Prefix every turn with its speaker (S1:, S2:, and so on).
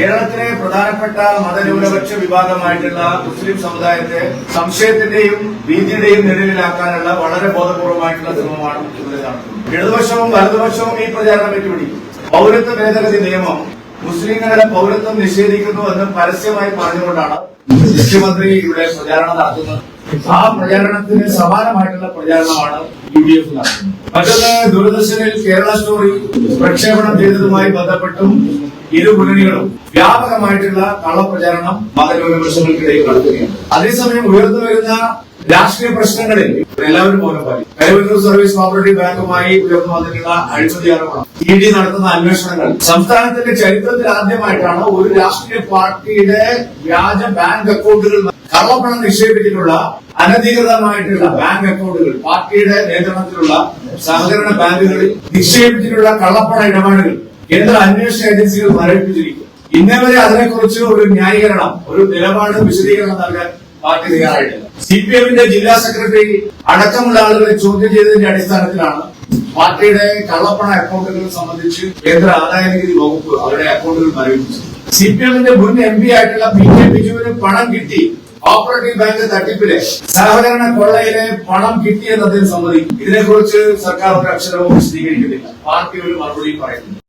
S1: കേരളത്തിലെ പ്രധാനപ്പെട്ട മതന്യൂനപക്ഷ വിഭാഗമായിട്ടുള്ള മുസ്ലിം സമുദായത്തെ സംശയത്തിന്റെയും ഭീതിയുടെയും നിഴലിലാക്കാനുള്ള വളരെ ബോധപൂർവമായിട്ടുള്ള ശ്രമമാണ് മുഖ്യമന്ത്രി നടത്തുന്നത്. ഇടതുപക്ഷവും വലതുപക്ഷവും ഈ പ്രചാരണം വെച്ചുപിടിക്കും പൌരത്വ ഭേദഗതി നിയമം മുസ്ലിങ്ങളുടെ പൗരത്വം നിഷേധിക്കുന്നു എന്ന് പരസ്യമായി പറഞ്ഞുകൊണ്ടാണ് മുഖ്യമന്ത്രി ഇവിടെ പ്രചാരണം നടത്തുന്നത്. ആ പ്രചാരണത്തിന് സമാനമായിട്ടുള്ള പ്രചാരണമാണ് യു ഡി എഫ് നടത്തുന്നത്. മറ്റൊന്ന് ദൂരദർശനിൽ കേരള സ്റ്റോറി പ്രക്ഷേപണം ചെയ്തതുമായി ബന്ധപ്പെട്ടും ഇരു മുന്നണികളും വ്യാപകമായിട്ടുള്ള കള്ളപ്രചാരണം മതന്യൂനപക്ഷങ്ങൾക്കിടയിൽ നടത്തുകയാണ്. അതേസമയം ഉയർന്നു വരുന്ന രാഷ്ട്രീയ പ്രശ്നങ്ങളിൽ എല്ലാവരും മൗനം പാലിക്കും. കരുവന്നൂർ സർവീസ് കോപ്പറേറ്റീവ് ബാങ്കുമായി ഉയർന്നു വന്നിട്ടുള്ള അഴിമതി ആരോപണം ഇ ഡി നടത്തുന്ന അന്വേഷണങ്ങൾ സംസ്ഥാനത്തിന്റെ ചരിത്രത്തിൽ ആദ്യമായിട്ടാണ് ഒരു രാഷ്ട്രീയ പാർട്ടിയുടെ വ്യാജ ബാങ്ക് അക്കൗണ്ടുകൾ കള്ളപ്പണം നിക്ഷേപിച്ചിട്ടുള്ള അനധികൃതമായിട്ടുള്ള ബാങ്ക് അക്കൗണ്ടുകൾ പാർട്ടിയുടെ നേതൃത്വത്തിലുള്ള സഹകരണ ബാങ്കുകളിൽ നിക്ഷേപിച്ചിട്ടുള്ള കള്ളപ്പണ ഇടപാടുകൾ കേന്ദ്ര അന്വേഷണ ഏജൻസികൾ മരവിപ്പിച്ചിരിക്കും. ഇന്നേ വരെ അതിനെക്കുറിച്ച് ഒരു ന്യായീകരണം ഒരു നിലപാട് വിശദീകരണം നൽകാൻ പാർട്ടി തയ്യാറായിട്ടില്ല. സി പി എമ്മിന്റെ ജില്ലാ സെക്രട്ടറി അടക്കമുള്ള ആളുകളെ ചോദ്യം ചെയ്തതിന്റെ അടിസ്ഥാനത്തിലാണ് പാർട്ടിയുടെ കള്ളപ്പണ അക്കൗണ്ടുകൾ സംബന്ധിച്ച് കേന്ദ്ര ആദായ നികുതി വകുപ്പ് അവരുടെ അക്കൗണ്ടുകൾ മരവിപ്പിച്ചത്. സി പി എമ്മിന്റെ മുൻ എം പി ആയിട്ടുള്ള പി കെ ബിജുവിന് പണം കിട്ടി. കോപ്പറേറ്റീവ് ബാങ്ക് തട്ടിപ്പിലെ സഹകരണ കൊള്ളയിലെ പണം കിട്ടിയെന്ന് അദ്ദേഹം സമ്മതിക്കും. ഇതിനെക്കുറിച്ച് സർക്കാർ ഒരു അക്ഷരവും വിശദീകരിക്കുന്നില്ല. പാർട്ടി ഒരു മറുപടിയും പറയുന്നില്ല.